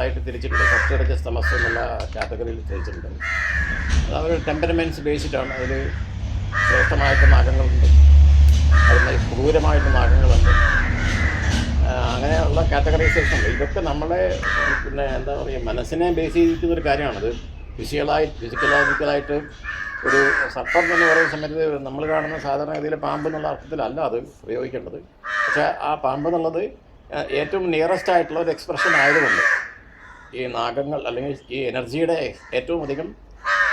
ആയിട്ട് തിരിച്ചിട്ടുണ്ട്. സപ്തരജ സ്തമസ് എന്നുള്ള കാറ്റഗറിയിൽ തിരിച്ചിട്ടുണ്ട്. അത് അവർ ടെമ്പറമെന്റ്സ് ബേസിട്ടാണ് അതിൽ ശ്രേഷ്ഠമായിട്ട് നാഗങ്ങളുണ്ട് അതുമായി ക്രൂരമായിട്ട് നാഗങ്ങളുണ്ട് അങ്ങനെയുള്ള കാറ്റഗറൈസേഷൻ ഉണ്ട്. ഇതൊക്കെ നമ്മളെ പിന്നെ എന്താ പറയുക മനസ്സിനെ ബേസ് ചെയ്തിരിക്കുന്ന ഒരു കാര്യമാണത് ഫിസിക്കലായി ഫിസിക്കലോജിക്കലായിട്ട് ഒരു സർപ്പം എന്ന് പറയുന്ന സമയത്ത് നമ്മൾ കാണുന്ന സാധാരണഗതിയിൽ പാമ്പ് എന്നുള്ള അർത്ഥത്തിലല്ല അത് പ്രയോഗിക്കേണ്ടത് പക്ഷേ ആ പാമ്പ് എന്നുള്ളത് ഏറ്റവും നിയറസ്റ്റ് ആയിട്ടുള്ള ഒരു എക്സ്പ്രഷൻ ആയതുകൊണ്ട് ഈ നാഗങ്ങൾ അല്ലെങ്കിൽ ഈ എനർജിയുടെ ഏറ്റവും അധികം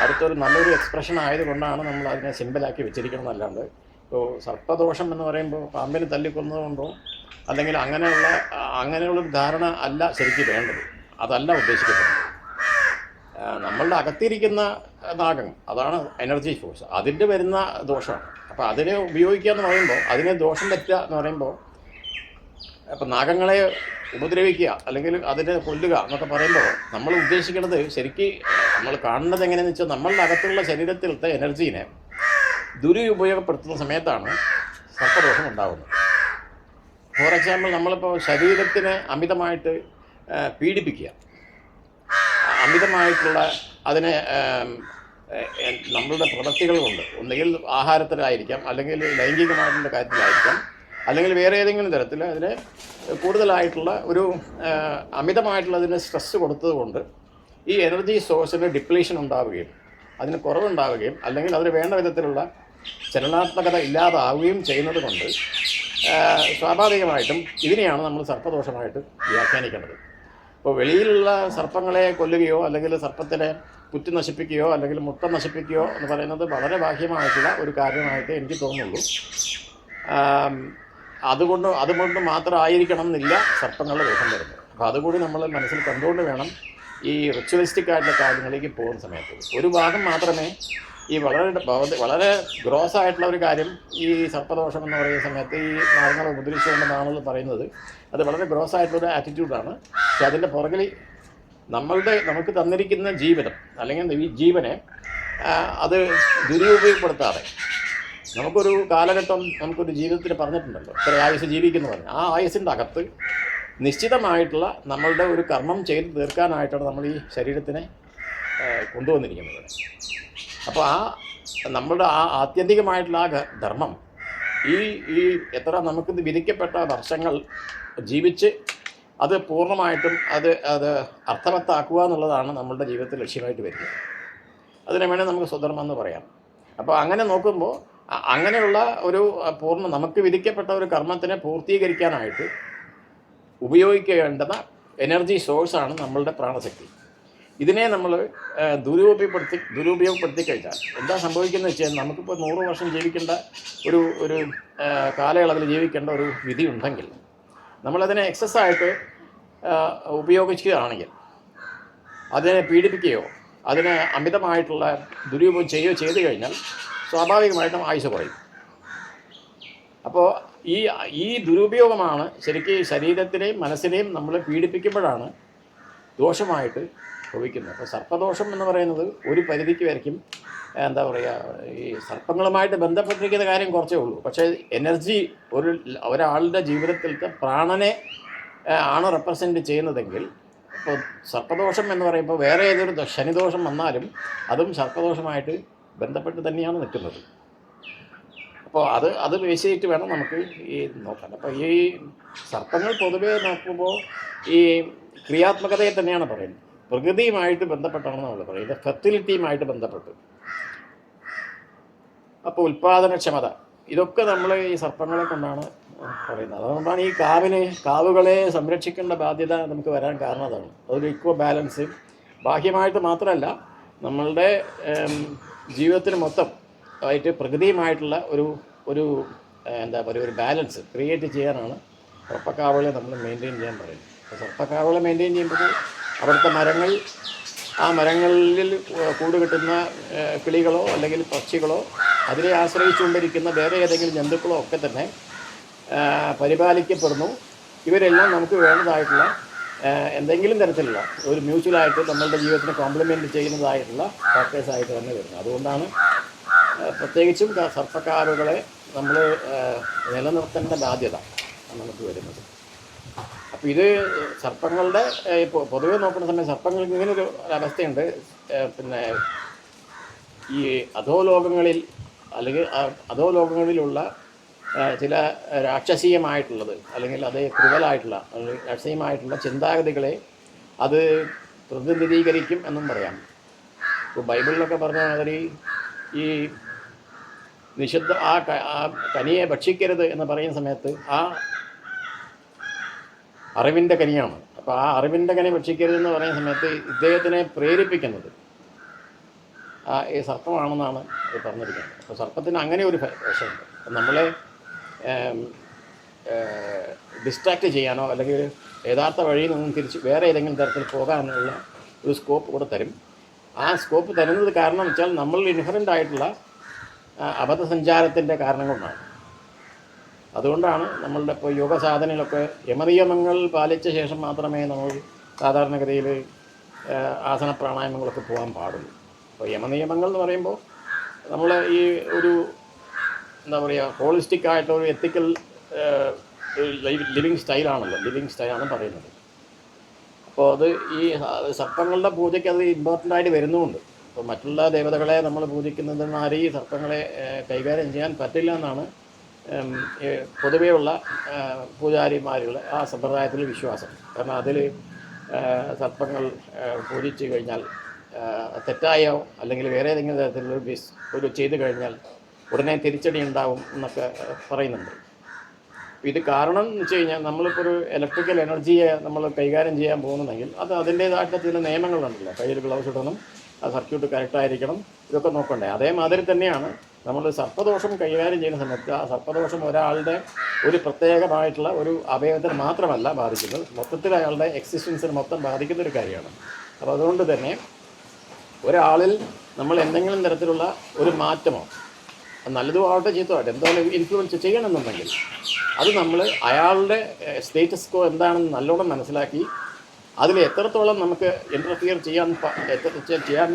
അടുത്തൊരു നല്ലൊരു എക്സ്പ്രഷൻ ആയതുകൊണ്ടാണ് നമ്മൾ അതിനെ സിമ്പിളാക്കി വെച്ചിരിക്കണം എന്നല്ലാണ്ട് ഇപ്പോൾ സർപ്പദോഷം എന്ന് പറയുമ്പോൾ പാമ്പിനെ തല്ലിക്കൊന്നതുകൊണ്ടോ അല്ലെങ്കിൽ അങ്ങനെയുള്ള അങ്ങനെയുള്ള ധാരണ അല്ല ശരിക്കും വേണ്ടത്. അതല്ല ഉദ്ദേശിക്കുന്നത് നമ്മളുടെ അകത്തിരിക്കുന്ന നാഗം അതാണ് എനർജി ഫോഴ്സ് അതിന്റെ വരുന്ന ദോഷമാണ്. അപ്പോൾ അതിനെ ഉപയോഗിക്കുക എന്ന് പറയുമ്പോൾ അതിനെ ദോഷം പറ്റുക എന്ന് പറയുമ്പോൾ അപ്പം നാഗങ്ങളെ ഉപദ്രവിക്കുക അല്ലെങ്കിൽ അതിനെ കൊല്ലുക എന്നൊക്കെ പറയുമ്പോൾ നമ്മൾ ഉദ്ദേശിക്കുന്നത് ശരിക്ക് നമ്മൾ കാണുന്നത് എങ്ങനെയാന്ന് വെച്ചാൽ നമ്മളുടെ അകത്തുള്ള ശരീരത്തിലത്തെ എനർജീനെ ദുരുപയോഗപ്പെടുത്തുന്ന സമയത്താണ് സർപ്പദോഷം ഉണ്ടാകുന്നത് ഫോർ എക്സാമ്പിൾ നമ്മളിപ്പോൾ ശരീരത്തിന് അമിതമായിട്ട് പീഡിപ്പിക്കുക. അമിതമായിട്ടുള്ള അതിനെ നമ്മളുടെ പ്രവൃത്തികൾ കൊണ്ട് ഒന്നുകിൽ ആഹാരത്തിലായിരിക്കാം അല്ലെങ്കിൽ ലൈംഗികമായിട്ടുള്ള കാര്യത്തിലായിരിക്കാം അല്ലെങ്കിൽ വേറെ ഏതെങ്കിലും തരത്തിൽ അതിന് കൂടുതലായിട്ടുള്ള ഒരു അമിതമായിട്ടുള്ള അതിന് സ്ട്രെസ് കൊടുത്തത് കൊണ്ട് ഈ എനർജി സോഴ്സിന് ഡിപ്ലീഷൻ ഉണ്ടാവുകയും അതിന് കുറവുണ്ടാവുകയും അല്ലെങ്കിൽ അതിന് വേണ്ട വിധത്തിലുള്ള ചലനാത്മകത ഇല്ലാതാവുകയും ചെയ്യുന്നത് കൊണ്ട് സ്വാഭാവികമായിട്ടും ഇതിനെയാണ് നമ്മൾ സർപ്പദോഷമായിട്ട് വ്യാഖ്യാനിക്കേണ്ടത്. ഇപ്പോൾ വെളിയിലുള്ള സർപ്പങ്ങളെ കൊല്ലുകയോ അല്ലെങ്കിൽ സർപ്പത്തിനെ കുറ്റി നശിപ്പിക്കുകയോ അല്ലെങ്കിൽ മുട്ട നശിപ്പിക്കുകയോ എന്ന് പറയുന്നത് വളരെ ബാഹ്യമായിട്ടുള്ള ഒരു കാര്യമായിട്ട് എനിക്ക് തോന്നുള്ളൂ. അതുകൊണ്ട് അതുകൊണ്ട് മാത്രമായിരിക്കണം എന്നില്ല സർപ്പങ്ങളുടെ ദോഷം വരുന്നത്. അപ്പോൾ അതുകൂടി നമ്മൾ മനസ്സിൽ കണ്ടുകൊണ്ട് വേണം ഈ റിച്വലിസ്റ്റിക് ആയിട്ടുള്ള കാര്യങ്ങളിലേക്ക് പോകുന്ന സമയത്ത്. ഒരു ഭാഗം മാത്രമേ ഈ വളരെ വളരെ ഗ്രോസ് ആയിട്ടുള്ള ഒരു കാര്യം ഈ സർപ്പദോഷം എന്ന് പറയുന്ന സമയത്ത് ഈ നാഗങ്ങളെ ഉപദ്രവിച്ചുകൊണ്ടെന്നാണെന്ന് പറയുന്നത് അത് വളരെ ഗ്രോസ് ആയിട്ടുള്ള ആറ്റിറ്റ്യൂഡാണ് പക്ഷെ അതിന്റെ പുറകിൽ നമ്മളുടെ നമുക്ക് തന്നിരിക്കുന്ന ജീവിതം അല്ലെങ്കിൽ ഈ ജീവനെ അത് ദുരുപയോഗപ്പെടുത്താതെ നമുക്കൊരു കാലഘട്ടം നമുക്കൊരു ജീവിതത്തിൽ പറഞ്ഞിട്ടുണ്ടല്ലോ. ഇത്ര ആയുസ് ജീവിക്കുന്ന പറഞ്ഞു ആ ആയുസിന്റെ അകത്ത് നിശ്ചിതമായിട്ടുള്ള നമ്മളുടെ ഒരു കർമ്മം ചെയ്ത് തീർക്കാനായിട്ടാണ് നമ്മൾ ഈ ശരീരത്തിനെ കൊണ്ടുവന്നിരിക്കുന്നത്. അപ്പോൾ ആ നമ്മളുടെ ആ ആത്യന്തികമായിട്ടുള്ള ആ ധർമ്മം ഈ ഈ എത്ര നമുക്ക് വിധിക്കപ്പെട്ട വർഷങ്ങൾ ജീവിച്ച് അത് പൂർണമായിട്ടും അത് അത് അർത്ഥവത്താക്കുക എന്നുള്ളതാണ് നമ്മളുടെ ജീവിതത്തിൽ ലക്ഷ്യമായിട്ട് വരുന്നത്. അതിനെ വേണേൽ നമുക്ക് സ്വധർമ്മം എന്ന് പറയാം. അപ്പോൾ അങ്ങനെ നോക്കുമ്പോൾ അങ്ങനെയുള്ള ഒരു പൂർണ നമുക്ക് വിധിക്കപ്പെട്ട ഒരു കർമ്മത്തിനെ പൂർത്തീകരിക്കാനായിട്ട് ഉപയോഗിക്കേണ്ടുന്ന എനർജി സോഴ്സാണ് നമ്മളുടെ പ്രാണശക്തി. ഇതിനെ നമ്മൾ ദുരുപയോഗപ്പെടുത്തി ദുരുപയോഗപ്പെടുത്തി കഴിഞ്ഞാൽ എന്താ സംഭവിക്കുന്നത് വെച്ചാൽ നമുക്കിപ്പോൾ നൂറ് വർഷം ജീവിക്കേണ്ട ഒരു ഒരു കാലയളവിൽ ജീവിക്കേണ്ട ഒരു വിധി ഉണ്ടെങ്കിൽ നമ്മളതിനെ എക്സസ്സായിട്ട് ഉപയോഗിക്കുകയാണെങ്കിൽ അതിനെ പീഡിപ്പിക്കുകയോ അതിനെ അമിതമായിട്ടുള്ള ദുരുപയോഗം ചെയ്യുകയോ ചെയ്തു കഴിഞ്ഞാൽ സ്വാഭാവികമായിട്ടും ആയുസ് കുറയും. അപ്പോൾ ഈ ഈ ദുരുപയോഗമാണ് ശരിക്കും ശരീരത്തിനെയും മനസ്സിനെയും നമ്മൾ പീഡിപ്പിക്കുമ്പോഴാണ് ദോഷമായിട്ട് ഭവിക്കുന്നത്. അപ്പോൾ സർപ്പദോഷം എന്ന് പറയുന്നത് ഒരു പരിധിക്ക് വരയ്ക്കും എന്താ പറയുക ഈ സർപ്പങ്ങളുമായിട്ട് ബന്ധപ്പെട്ടിരിക്കുന്ന കാര്യം കുറച്ചേ ഉള്ളൂ. പക്ഷേ എനർജി ഒരു ഒരാളുടെ ജീവിതത്തിലത്തെ പ്രാണനെ ആണ് റെപ്രസെന്റ് ചെയ്യുന്നതെങ്കിൽ ഇപ്പോൾ സർപ്പദോഷം എന്ന് പറയുമ്പോൾ വേറെ ഏതൊരു ശനിദോഷം വന്നാലും അതും സർപ്പദോഷമായിട്ട് ബന്ധപ്പെട്ട് തന്നെയാണ് നിൽക്കുന്നത്. അപ്പോൾ അത് അത് ബേസ് വേണം നമുക്ക് ഈ നോക്കാൻ. അപ്പോൾ ഈ സർപ്പങ്ങൾ പൊതുവേ നോക്കുമ്പോൾ ഈ ക്രിയാത്മകതയെ തന്നെയാണ് പറയുന്നത്. പ്രകൃതിയുമായിട്ട് ബന്ധപ്പെട്ടാണ് നമ്മൾ പറയുന്നത്. ഫെർട്ടിലിറ്റിയുമായിട്ട് ബന്ധപ്പെട്ട്. അപ്പോൾ ഉൽപ്പാദനക്ഷമത ഇതൊക്കെ നമ്മൾ ഈ സർപ്പങ്ങളെ കൊണ്ടാണ് പറയുന്നത്. അതുകൊണ്ടാണ് ഈ കാവിനെ കാവുകളെ സംരക്ഷിക്കേണ്ട ബാധ്യത നമുക്ക് വരാൻ കാരണം അതാണ്. അതൊരു ഇക്വ ബാലൻസ് ബാഹ്യമായിട്ട് മാത്രമല്ല നമ്മളുടെ ജീവിതത്തിന് മൊത്തം ആയിട്ട് പ്രകൃതിയുമായിട്ടുള്ള ഒരു ഒരു എന്താ പറയുക ഒരു ബാലൻസ് ക്രിയേറ്റ് ചെയ്യാനാണ് സർപ്പക്കാവുകളെ നമ്മൾ മെയിന്റെയിൻ ചെയ്യാൻ പറയുന്നത്. അപ്പോൾ സർപ്പക്കാവുകളെ മെയിന്റെയിൻ ചെയ്യുമ്പോൾ അവിടുത്തെ മരങ്ങൾ ആ മരങ്ങളിൽ കൂട് കിട്ടുന്ന കിളികളോ അല്ലെങ്കിൽ പക്ഷികളോ അതിനെ ആശ്രയിച്ചുകൊണ്ടിരിക്കുന്ന വേറെ ഏതെങ്കിലും ജന്തുക്കളോ ഒക്കെ തന്നെ പരിപാലിക്കപ്പെടുന്നു. ഇവരെല്ലാം നമുക്ക് വേണ്ടതായിട്ടുള്ള എന്തെങ്കിലും തരത്തിലുള്ള ഒരു മ്യൂച്വലായിട്ട് നമ്മളുടെ ജീവിതത്തിന് കോംപ്ലിമെന്റ് ചെയ്യുന്നതായിട്ടുള്ള ഫാക്ടേഴ്സായിട്ട് തന്നെ വരുന്നത്. അതുകൊണ്ടാണ് പ്രത്യേകിച്ചും സർപ്പക്കാരുകളെ നമ്മൾ നിലനിർത്തേണ്ട ബാധ്യത നമുക്ക് വരുന്നത്. അപ്പോൾ ഇത് സർപ്പങ്ങളുടെ ഇപ്പോൾ പൊതുവെ നോക്കുന്ന സമയത്ത് സർപ്പങ്ങൾക്ക് ഇങ്ങനൊരു അവസ്ഥയുണ്ട് പിന്നെ ഈ അധോലോകങ്ങളിൽ അല്ലെങ്കിൽ അധോലോകങ്ങളിലുള്ള ചില രാക്ഷസീയമായിട്ടുള്ളത് അല്ലെങ്കിൽ അത് ക്രിവലായിട്ടുള്ള രാക്ഷസീയമായിട്ടുള്ള ചിന്താഗതികളെ അത് പ്രതിനിധീകരിക്കും എന്നും പറയാം. ഇപ്പോൾ ബൈബിളിലൊക്കെ പറഞ്ഞ മാതിരി ഈ നിഷിദ്ധ ആ കനിയെ ഭക്ഷിക്കരുത് എന്ന് പറയുന്ന സമയത്ത് ആ അറിവിന്റെ കനിയാണ്. അപ്പോൾ ആ അറിവിന്റെ കനി ഭക്ഷിക്കരുത് എന്ന് പറയുന്ന സമയത്ത് ഇദ്ദേഹത്തിനെ പ്രേരിപ്പിക്കുന്നത് ആ ഈ സർപ്പമാണെന്നാണ് അത് പറഞ്ഞിരിക്കുന്നത്. അപ്പോൾ സർപ്പത്തിന് അങ്ങനെ ഒരു വശമുണ്ട് നമ്മളെ ഡിസ്ട്രാക്റ്റ് ചെയ്യാനോ അല്ലെങ്കിൽ യഥാർത്ഥ വഴിയിൽ നിന്നും തിരിച്ച് വേറെ ഏതെങ്കിലും തരത്തിൽ പോകാനുള്ള ഒരു സ്കോപ്പ് കൂടെ തരും. ആ സ്കോപ്പ് തരുന്നത് കാരണം വെച്ചാൽ നമ്മൾ ഇൻഹറന്റ് ആയിട്ടുള്ള അബദ്ധസഞ്ചാരത്തിന്റെ കാരണം കൊണ്ടാണ് അതുകൊണ്ടാണ് നമ്മളുടെ ഇപ്പോൾ യോഗ സാധനയിലൊക്കെ യമനിയമങ്ങൾ പാലിച്ച ശേഷം മാത്രമേ നമ്മൾ സാധാരണഗതിയിൽ ആസന പ്രാണായാമങ്ങളൊക്കെ പോകാൻ പാടുള്ളൂ. അപ്പോൾ യമനിയമങ്ങൾ എന്ന് പറയുമ്പോൾ നമ്മൾ ഈ ഒരു എന്താ പറയുക ഹോളിസ്റ്റിക് ആയിട്ടുള്ള ഒരു എത്തിക്കൽ ലിവിങ് സ്റ്റൈലാണല്ലോ ലിവിങ് സ്റ്റൈലാണ് പറയുന്നത്. അപ്പോൾ അത് ഈ സർപ്പങ്ങളുടെ പൂജയ്ക്ക് അത് ഇമ്പോർട്ടന്റ് ആയിട്ട് വരുന്നുമുണ്ട് അപ്പോൾ മറ്റുള്ള ദേവതകളെ നമ്മൾ പൂജിക്കുന്നതിനാരി സർപ്പങ്ങളെ കൈകാര്യം ചെയ്യാൻ പറ്റില്ല എന്നാണ് പൊതുവെയുള്ള പൂജാരിമാരുടെ ആ സമ്പ്രദായത്തിൽ വിശ്വാസം. കാരണം അതിൽ സർപ്പങ്ങൾ പൂജിച്ച് കഴിഞ്ഞാൽ തെറ്റായോ അല്ലെങ്കിൽ വേറെ ഏതെങ്കിലും തരത്തിലുള്ള ഒരു ചെയ്തു കഴിഞ്ഞാൽ ഉടനെ തിരിച്ചടി ഉണ്ടാവും എന്നൊക്കെ പറയുന്നുണ്ട്. ഇത് കാരണം എന്ന് വെച്ച് കഴിഞ്ഞാൽ നമ്മളിപ്പോൾ ഒരു ഇലക്ട്രിക്കൽ എനർജിയെ നമ്മൾ കൈകാര്യം ചെയ്യാൻ പോകുന്നുണ്ടെങ്കിൽ അത് അതിന്റേതായിട്ടുള്ള ചില നിയമങ്ങളുണ്ടല്ലോ. കയ്യിൽ ഗ്ലൗസ് ഇടണം ആ സർക്യൂട്ട് കറക്റ്റായിരിക്കണം ഇതൊക്കെ നോക്കണ്ടേ. അതേമാതിരി തന്നെയാണ് നമ്മൾ സർപ്പദോഷം കൈകാര്യം ചെയ്യുന്ന സമയത്ത് ആ സർപ്പദോഷം ഒരാളുടെ ഒരു പ്രത്യേകമായിട്ടുള്ള ഒരു അവയവത്തിന് മാത്രമല്ല ബാധിക്കുന്നത്. മൊത്തത്തിൽ അയാളുടെ എക്സിസ്റ്റൻസിന് മൊത്തം ബാധിക്കുന്ന ഒരു കാര്യമാണ്. അപ്പോൾ അതുകൊണ്ട് തന്നെ ഒരാളിൽ നമ്മൾ എന്തെങ്കിലും തരത്തിലുള്ള ഒരു മാറ്റമോ നല്ലതും ആവട്ടെ ചീത്തോ ആവട്ടെ. എന്തായാലും ഇൻഫ്ലുവൻസ് ചെയ്യണമെന്നുണ്ടെങ്കിൽ അത് നമ്മൾ അയാളുടെ സ്റ്റേറ്റസ് കോ എന്താണെന്ന് നല്ലോണം മനസ്സിലാക്കി അതിൽ എത്രത്തോളം നമുക്ക് ഇന്റർഫിയർ ചെയ്യാൻ ചെയ്യാൻ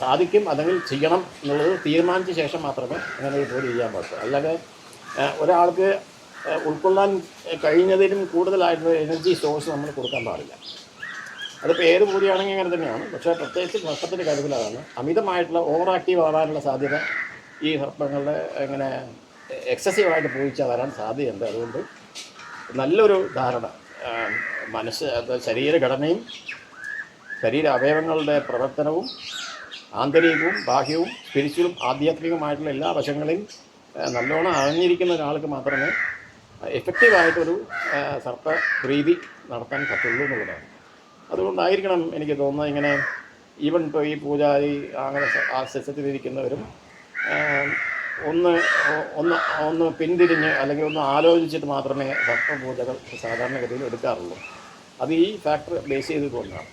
സാധിക്കും അല്ലെങ്കിൽ ചെയ്യണം എന്നുള്ളത് തീരുമാനിച്ച ശേഷം മാത്രമേ അങ്ങനെ ഒരു ജോലി ചെയ്യാൻ പാടുള്ളൂ അല്ലാതെ ഒരാൾക്ക് ഉൾക്കൊള്ളാൻ കഴിഞ്ഞതിലും കൂടുതലായിട്ടുള്ള എനർജി സോഴ്സ് നമ്മൾ കൊടുക്കാൻ പാടില്ല. അതിപ്പോൾ ഏത് കൂടിയാണെങ്കിൽ അങ്ങനെ തന്നെയാണ്. പക്ഷേ പ്രത്യേകിച്ച് നഷ്ടത്തിന്റെ കാര്യത്തിൽ അതാണ് അമിതമായിട്ടുള്ള ഓവർ ആക്റ്റീവ് ആവാനുള്ള സാധ്യത ഈ സർപ്പങ്ങളുടെ ഇങ്ങനെ എക്സസീവായിട്ട് പൂജിച്ചാൽ വരാൻ സാധ്യതയുണ്ട്. അതുകൊണ്ട് നല്ലൊരു ധാരണ. മനസ്സ് ശരീരഘടനയും ശരീര അവയവങ്ങളുടെ പ്രവർത്തനവും ആന്തരികവും ബാഹ്യവും സ്പിരിച്വലും ആധ്യാത്മികമായിട്ടുള്ള എല്ലാ വശങ്ങളെയും നല്ലോണം അറിഞ്ഞിരിക്കുന്ന ഒരാൾക്ക് മാത്രമേ എഫക്റ്റീവായിട്ടൊരു സർപ്പ പ്രീതി നടത്താൻ പറ്റുള്ളൂ എന്നുള്ളതാണ്. അതുകൊണ്ടായിരിക്കണം എനിക്ക് തോന്നുന്നത് ഇങ്ങനെ ഈവൻ ഇപ്പോൾ ഈ പൂജാരി അങ്ങനെ ആ സിസ്റ്റത്തിലിരിക്കുന്നവരും ഒന്ന് ഒന്ന് ഒന്ന് പിന്തിരിഞ്ഞ് അല്ലെങ്കിൽ ഒന്ന് ആലോചിച്ചിട്ട് മാത്രമേ സർപ്പപൂജകൾ സാധാരണഗതിയിൽ എടുക്കാറുള്ളൂ. അത് ഈ ഫാക്ടർ ബേസ് ചെയ്തുകൊണ്ടാണ്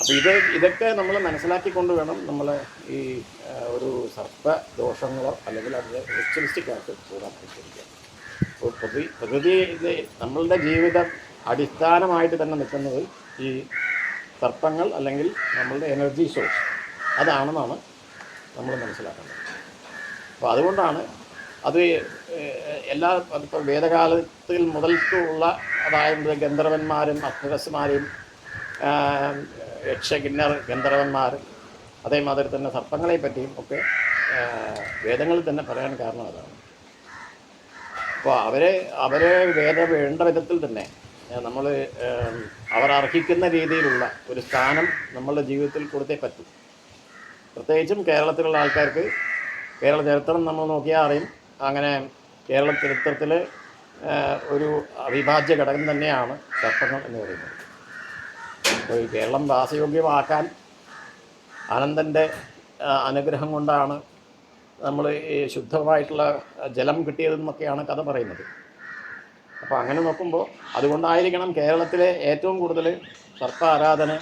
അപ്പോൾ ഇത് ഇതൊക്കെ നമ്മൾ മനസ്സിലാക്കിക്കൊണ്ട് വേണം നമ്മൾ ഈ ഒരു സർപ്പ ദോഷങ്ങളോ അല്ലെങ്കിൽ അതിനെ റിച്വലിസ്റ്റിക് ആയിട്ട് പോകാൻ പരിശോധിക്കുക അപ്പോൾ പ്രകൃതി പ്രകൃതി ഇത് നമ്മളുടെ ജീവിതം അടിസ്ഥാനമായിട്ട് തന്നെ നിൽക്കുന്നത് ഈ സർപ്പങ്ങൾ അല്ലെങ്കിൽ നമ്മളുടെ എനർജി സോഴ്സ് അതാണെന്നാണ് നമ്മൾ മനസ്സിലാക്കേണ്ടത്. അപ്പോൾ അതുകൊണ്ടാണ് അത് എല്ലാ ഇപ്പോൾ വേദകാലത്തിൽ മുതൽക്കുള്ള അതായത് ഗന്ധർവന്മാരും അക്ഷരസ്മാരെയും യക്ഷകിന്നർ ഗന്ധർവന്മാർ അതേമാതിരി തന്നെ സർപ്പങ്ങളെ പറ്റിയും ഒക്കെ വേദങ്ങളിൽ തന്നെ പറയാൻ കാരണം അതാണ്. അപ്പോൾ അവരെ അവരെ വേദ വേണ്ട വിധത്തിൽ തന്നെ നമ്മൾ അവർ അർഹിക്കുന്ന രീതിയിലുള്ള ഒരു സ്ഥാനം നമ്മളുടെ ജീവിതത്തിൽ കൊടുത്തേ പറ്റൂ. പ്രത്യേകിച്ചും കേരളത്തിലുള്ള ആൾക്കാർക്ക് കേരള ചരിത്രം നമ്മൾ നോക്കിയാൽ അറിയും. അങ്ങനെ കേരള ചരിത്രത്തിൽ ഒരു അവിഭാജ്യ ഘടകം തന്നെയാണ് സർപ്പങ്ങൾ എന്ന് പറയുന്നത്. അപ്പോൾ കേരളം വാസയോഗ്യമാക്കാൻ അനന്തന്റെ അനുഗ്രഹം കൊണ്ടാണ് നമ്മൾ ഈ ശുദ്ധമായിട്ടുള്ള ജലം കിട്ടിയതെന്നൊക്കെയാണ് കഥ പറയുന്നത്. അപ്പോൾ അങ്ങനെ നോക്കുമ്പോൾ അതുകൊണ്ടായിരിക്കണം കേരളത്തിലെ ഏറ്റവും കൂടുതൽ സർപ്പ ആരാധന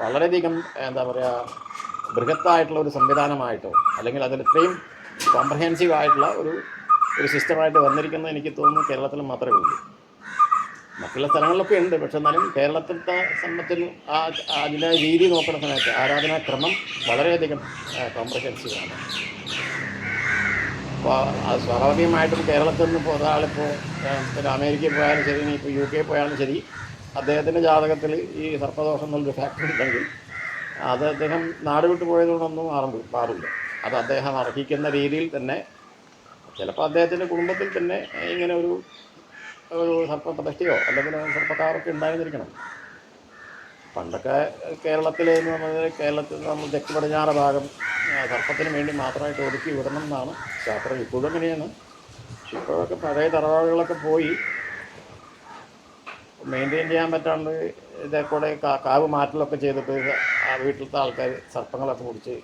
വളരെയധികം എന്താ പറയുക ബൃഹത്തായിട്ടുള്ള ഒരു സംവിധാനമായിട്ടോ അല്ലെങ്കിൽ അതിൽ ഇത്രയും കോംപ്രഹെൻസീവ് ആയിട്ടുള്ള ഒരു ഒരു സിസ്റ്റമായിട്ട് വന്നിരിക്കുന്നത് എനിക്ക് തോന്നുന്നു കേരളത്തിൽ മാത്രമേ ഉള്ളൂ. മറ്റുള്ള സ്ഥലങ്ങളിലൊക്കെ ഉണ്ട് പക്ഷെ എന്നാലും കേരളത്തിലത്തെ സംബന്ധത്തിൽ ആ അതിന്റെ രീതി നോക്കുന്ന സമയത്ത് ആരാധനാക്രമം വളരെയധികം കോംപ്രഹെൻസീവ് ആണ്. അപ്പോൾ അത് സ്വാഭാവികമായിട്ടും കേരളത്തിൽ നിന്ന് ഇപ്പോൾ ഒരാളിപ്പോൾ അമേരിക്കയിൽ പോയാലും ശരി ഇപ്പോൾ യു കെ പോയാലും ശരി അദ്ദേഹത്തിന്റെ ജാതകത്തിൽ ഈ സർപ്പദോഷം എന്നുള്ളൊരു ഫാക്ടർ ഉണ്ടെങ്കിൽ അത് അദ്ദേഹം നാട് വിട്ടു പോയതുകൊണ്ടൊന്നും മാറും മാറില്ല അത് അദ്ദേഹം അർഹിക്കുന്ന രീതിയിൽ തന്നെ ചിലപ്പോൾ അദ്ദേഹത്തിന്റെ കുടുംബത്തിൽ തന്നെ ഇങ്ങനെ ഒരു ഒരു സർപ്പപ്രതിഷ്ഠയോ അല്ലെങ്കിൽ സർപ്പക്കാരൊക്കെ ഉണ്ടായിരുന്നിരിക്കണം പണ്ടൊക്കെ കേരളത്തിലെ എന്ന് പറഞ്ഞത് കേരളത്തിൽ നമ്മൾ തെക്ക് പടിഞ്ഞാറ് ഭാഗം സർപ്പത്തിന് വേണ്ടി മാത്രമായിട്ട് ഒതുക്കി വിടണം എന്നാണ് ശാസ്ത്രം ഇപ്പോഴും അങ്ങനെയാണ്. ഇപ്പോഴൊക്കെ പഴയ തറവാടുകളൊക്കെ പോയി മെയിന്റെയിൻ ചെയ്യാൻ പറ്റാണ്ട് ഇതേ കൂടെ കാവ് മാറ്റലൊക്കെ ചെയ്തിട്ട് ആ വീട്ടിലത്തെ ആൾക്കാർ സർപ്പങ്ങളൊക്കെ പിടിച്ച്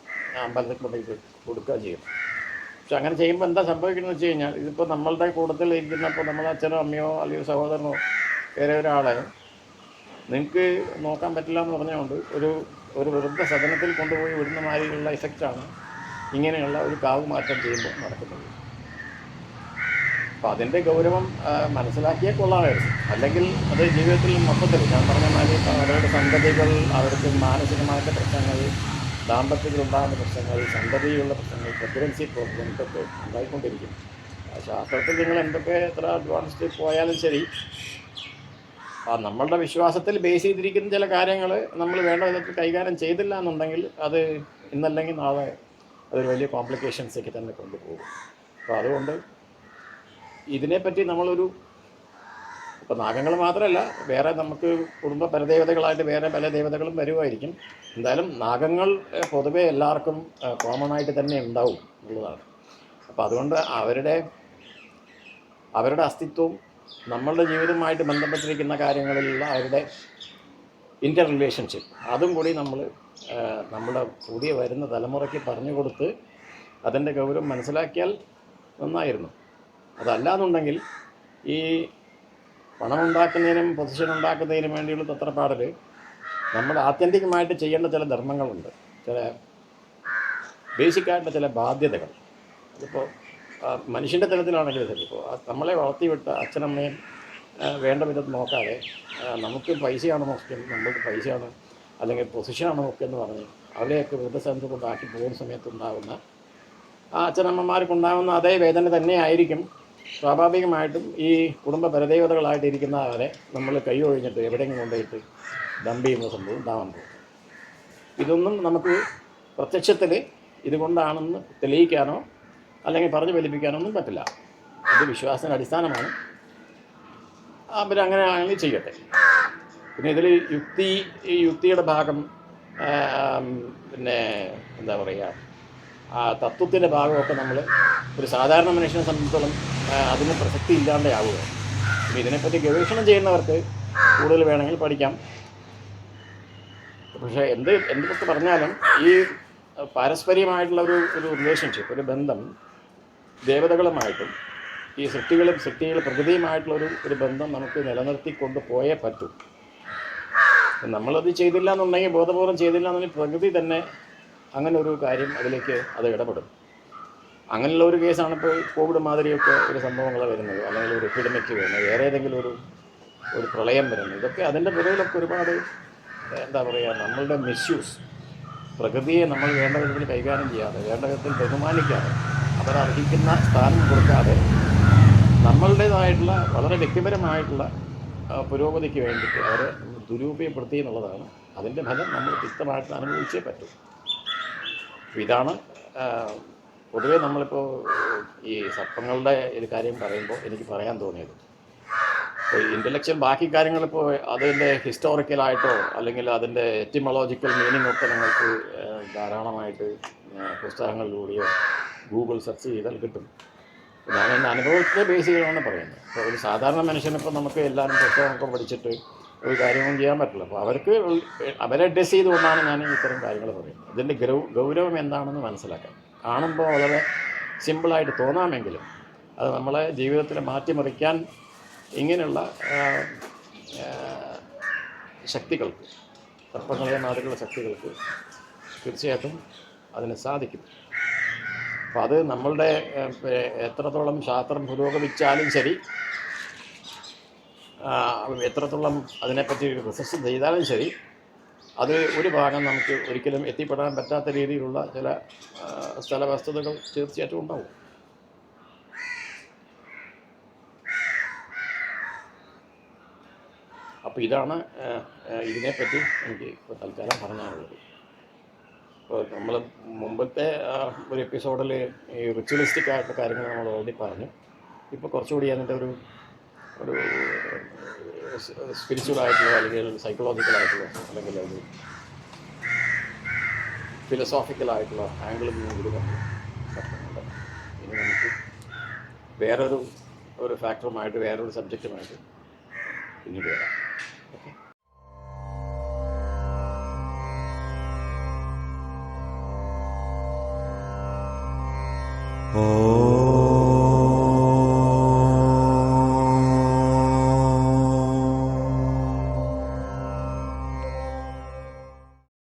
അമ്പലത്തിൽ കൊണ്ടുപോയി കൊടുക്കുക ചെയ്യും. പക്ഷെ അങ്ങനെ ചെയ്യുമ്പോൾ എന്താ സംഭവിക്കുന്നത് വെച്ച് കഴിഞ്ഞാൽ ഇതിപ്പോൾ നമ്മളുടെ കൂട്ടത്തിൽ ഇരിക്കുന്നപ്പോൾ നമ്മളെ അച്ഛനോ അമ്മയോ അല്ലെങ്കിൽ സഹോദരനോ വേറെ ഒരാളെ നിങ്ങൾക്ക് നോക്കാൻ പറ്റില്ല എന്ന് പറഞ്ഞുകൊണ്ട് ഒരു ഒരു വൃദ്ധ സദനത്തിൽ കൊണ്ടുപോയി വിടുന്ന മാതിരിയുള്ള ഇഫക്റ്റാണ് ഇങ്ങനെയുള്ള ഒരു കാവ് മാറ്റം ചെയ്യുമ്പോൾ നടക്കുന്നത്. അപ്പം അതിന്റെ ഗൗരവം മനസ്സിലാക്കിയേ കൊള്ളാമായിരുന്നു. അല്ലെങ്കിൽ അത് ജീവിതത്തിൽ മൊത്തത്തിൽ ഞാൻ പറഞ്ഞ മാതിരി അവരുടെ സന്തതികൾ അവർക്ക് മാനസികമായിട്ട് പ്രശ്നങ്ങൾ ദാമ്പത്യത്തിലുണ്ടാകുന്ന പ്രശ്നങ്ങൾ സന്തതിയുള്ള പ്രശ്നങ്ങൾ പ്രഗ്നൻസി പ്രോബ്ലം ഇതൊക്കെ ഉണ്ടായിക്കൊണ്ടിരിക്കും ശാസ്ത്രത്തിൽ നിങ്ങൾ എന്തൊക്കെ എത്ര അഡ്വാൻസ്ഡ് പോയാലും ശരി ആ നമ്മളുടെ വിശ്വാസത്തിൽ ബേസ് ചെയ്തിരിക്കുന്ന ചില കാര്യങ്ങൾ നമ്മൾ വേണ്ട വിധത്തിൽ കൈകാര്യം ചെയ്തില്ല എന്നുണ്ടെങ്കിൽ അത് ഇന്നല്ലെങ്കിൽ നാളെ അതൊരു വലിയ കോംപ്ലിക്കേഷൻസൊക്കെ തന്നെ കൊണ്ടുപോകും. അപ്പോൾ അതുകൊണ്ട് ഇതിനെപ്പറ്റി നമ്മളൊരു ഇപ്പം നാഗങ്ങൾ മാത്രമല്ല വേറെ നമുക്ക് കുടുംബ പരദേവതകളായിട്ട് വേറെ പല ദേവതകളും വരുമായിരിക്കും. എന്തായാലും നാഗങ്ങൾ പൊതുവെ എല്ലാവർക്കും കോമൺ ആയിട്ട് തന്നെ ഉണ്ടാവും എന്നുള്ളതാണ്. അപ്പോൾ അതുകൊണ്ട് അവരുടെ അവരുടെ അസ്തിത്വവും നമ്മളുടെ ജീവിതവുമായിട്ട് ബന്ധപ്പെട്ടിരിക്കുന്ന കാര്യങ്ങളിലുള്ള അവരുടെ ഇന്റർ റിലേഷൻഷിപ്പ് അതും കൂടി നമ്മൾ നമ്മുടെ പുതിയ വരുന്ന തലമുറയ്ക്ക് പറഞ്ഞു കൊടുത്ത് അതിന്റെ ഗൗരവം മനസ്സിലാക്കിയാൽ നന്നായിരുന്നു. അതല്ലാന്നുണ്ടെങ്കിൽ ഈ പണമുണ്ടാക്കുന്നതിനും പൊസിഷൻ ഉണ്ടാക്കുന്നതിനും വേണ്ടിയുള്ള തത്രപ്പാടിൽ നമ്മൾ ആത്യന്തികമായിട്ട് ചെയ്യേണ്ട ചില ധർമ്മങ്ങളുണ്ട്. ചില ബേസിക്കായിട്ടുള്ള ചില ബാധ്യതകൾ. അതിപ്പോൾ മനുഷ്യന്റെ തലത്തിലാണെങ്കിലും ശരി. ഇപ്പോൾ നമ്മളെ വളർത്തിവിട്ട അച്ഛനമ്മയും വേണ്ട വിധത്തിൽ നോക്കാതെ നമുക്ക് പൈസയാണ് മുഖ്യം? നമ്മൾക്ക് പൈസയാണ്? അല്ലെങ്കിൽ പൊസിഷനാണ് മുഖ്യം എന്ന് പറഞ്ഞ് അവരെയൊക്കെ വൃദ്ധസ്ഥാനത്ത് കൊണ്ടാക്കി പോകുന്ന സമയത്തുണ്ടാകുന്ന ആ അച്ഛനമ്മമാർക്കുണ്ടാകുന്ന അതേ വേദന തന്നെയായിരിക്കും സ്വാഭാവികമായിട്ടും ഈ കുടുംബ പരദേവതകളായിട്ട് ഇരിക്കുന്നവരെ നമ്മൾ കൈ ഒഴിഞ്ഞിട്ട് എവിടെയെങ്കിലും കൊണ്ടുപോയിട്ട് ഡംപ് ചെയ്യുന്ന സംഭവം ഉണ്ടാവാൻ പോകും. ഇതൊന്നും നമുക്ക് പ്രത്യക്ഷത്തിൽ ഇതുകൊണ്ടാണെന്ന് തെളിയിക്കാനോ അല്ലെങ്കിൽ പറഞ്ഞു ഫലിപ്പിക്കാനോ ഒന്നും പറ്റില്ല. അത് വിശ്വാസത്തിന് അടിസ്ഥാനമാണ്. അവരങ്ങനെ ആണെങ്കിൽ ചെയ്യട്ടെ. പിന്നെ ഇതിൽ യുക്തി ഈ യുക്തിയുടെ ഭാഗം പിന്നെ എന്താ പറയുക ആ തത്വത്തിന്റെ ഭാഗമൊക്കെ നമ്മൾ ഒരു സാധാരണ മനുഷ്യനെ സംബന്ധിച്ചോളം അതിന് പ്രസക്തി ഇല്ലാണ്ടാവുക. പിന്നെ ഇതിനെപ്പറ്റി ഗവേഷണം ചെയ്യുന്നവർക്ക് കൂടുതൽ വേണമെങ്കിൽ പഠിക്കാം. പക്ഷേ എന്ത് എന്ത് പുസ്തകം പറഞ്ഞാലും ഈ പാരസ്പര്യമായിട്ടുള്ള ഒരു ഒരു റിലേഷൻഷിപ്പ് ഒരു ബന്ധം ദേവതകളുമായിട്ടും ഈ സൃഷ്ടികളും സൃഷ്ടികൾ പ്രകൃതിയുമായിട്ടുള്ള ഒരു ഒരു ബന്ധം നമുക്ക് നിലനിർത്തിക്കൊണ്ട് പോയേ പറ്റൂ. നമ്മളത് ചെയ്തില്ല എന്നുണ്ടെങ്കിൽ ബോധപൂർവം ചെയ്തില്ല എന്നുണ്ടെങ്കിൽ പ്രകൃതി തന്നെ അങ്ങനെ ഒരു കാര്യം അതിലേക്ക് അത് ഇടപെടും. അങ്ങനെയുള്ള ഒരു കേസാണ് ഇപ്പോൾ കോവിഡ് മാതിരിയൊക്കെ ഒരു സംഭവങ്ങൾ വരുന്നത്. അല്ലെങ്കിൽ ഒരു എപ്പിഡമിക് വരുന്നത്. വേറെ ഏതെങ്കിലും ഒരു ഒരു പ്രളയം വരുന്നത്. ഇതൊക്കെ അതിന്റെ പുറകിലൊക്കെ ഒരുപാട് എന്താ പറയുക നമ്മളുടെ മിസ്യൂസ് പ്രകൃതിയെ നമ്മൾ വേണ്ട വിധത്തിൽ കൈകാര്യം ചെയ്യാതെ വേണ്ട വിധത്തിൽ ബഹുമാനിക്കാതെ അവരർഹിക്കുന്ന സ്ഥാനം കൊടുക്കാതെ നമ്മളുടേതായിട്ടുള്ള വളരെ വ്യക്തിപരമായിട്ടുള്ള പുരോഗതിക്ക് വേണ്ടിയിട്ട് അവരെ ദുരുപയോഗപ്പെടുത്തി എന്നുള്ളതാണ്. അതിന്റെ ഫലം നമ്മൾ വ്യക്തമായിട്ട് അനുഭവിച്ചേ പറ്റൂ. ഇതാണ് പൊതുവേ നമ്മളിപ്പോൾ ഈ സർപ്പങ്ങളുടെ ഒരു കാര്യം പറയുമ്പോൾ എനിക്ക് പറയാൻ തോന്നിയത്. ഇപ്പോൾ ഇന്റലക്ച്വൽ ബാക്കി കാര്യങ്ങളിപ്പോൾ അതിന്റെ ഹിസ്റ്റോറിക്കലായിട്ടോ അല്ലെങ്കിൽ അതിന്റെ എറ്റിമോളജിക്കൽ മീനിങ് ഒക്കെ നിങ്ങൾക്ക് ധാരാളമായിട്ട് പുസ്തകങ്ങളിലൂടെയോ ഗൂഗിൾ സെർച്ച് ചെയ്താൽ കിട്ടും. ഞാൻ എന്റെ അനുഭവത്തെ ബേസ് ചെയ്യണമെന്ന് പറയുന്നത് അപ്പോൾ ഒരു സാധാരണ മനുഷ്യനിപ്പോൾ നമുക്ക് എല്ലാവരും പുസ്തകമൊക്കെ പഠിച്ചിട്ട് ഒരു കാര്യമൊന്നും ചെയ്യാൻ പറ്റില്ല. അപ്പോൾ അവർക്ക് അവരെ അഡ്രസ് ചെയ്തുകൊണ്ടാണ് ഞാൻ ഇത്തരം കാര്യങ്ങൾ പറയുന്നത്. ഇതിന്റെ ഗൗരവം എന്താണെന്ന് മനസ്സിലാക്കാം. കാണുമ്പോൾ വളരെ സിമ്പിളായിട്ട് തോന്നാമെങ്കിലും അത് നമ്മളെ ജീവിതത്തിൽ മാറ്റിമറിക്കാൻ ഇങ്ങനെയുള്ള ശക്തികൾക്ക് സർപ്പങ്ങളെ മാതിരിയുള്ള ശക്തികൾക്ക് തീർച്ചയായിട്ടും അതിന് സാധിക്കും. അപ്പോൾ അത് നമ്മളുടെ എത്രത്തോളം ശാസ്ത്രം പുരോഗമിച്ചാലും ശരി എത്രത്തോളം അതിനെപ്പറ്റി റിസർച്ച് ചെയ്താലും ശരി അത് ഒരു ഭാഗം നമുക്ക് ഒരിക്കലും എത്തിപ്പെടാൻ പറ്റാത്ത രീതിയിലുള്ള ചില സ്ഥല വസ്തുതകൾ തീർച്ചയായിട്ടും ഉണ്ടാവും. അപ്പോൾ ഇതാണ് ഇതിനെപ്പറ്റി എനിക്ക് ഇപ്പോൾ തൽക്കാലം പറഞ്ഞാലുള്ളത് ഇപ്പോൾ നമ്മൾ മുമ്പത്തെ ഒരു എപ്പിസോഡിൽ ഈ റിച്വലിസ്റ്റിക് ആയിട്ടുള്ള കാര്യങ്ങൾ നമ്മൾ ഓൾറെഡി പറഞ്ഞു. ഇപ്പോൾ കുറച്ചുകൂടി അതിന്റെ ഒരു ഒരു സ്പിരിച്വൽ ആയിട്ടുള്ള അല്ലെങ്കിൽ സൈക്കോളജിക്കൽ ആയിട്ടുള്ള അല്ലെങ്കിൽ ഒരു ഫിലോസോഫിക്കൽ ആയിട്ടുള്ള ആംഗിളിൽ നിന്നും കൂടി നമ്മൾ കണ്ടുകൊണ്ട് ഇനി നമുക്ക് വേറൊരു ഒരു ഫാക്ടറുമായിട്ട് വേറൊരു സബ്ജക്റ്റുമായിട്ട് പിന്നീട് വരാം. ഓക്കെ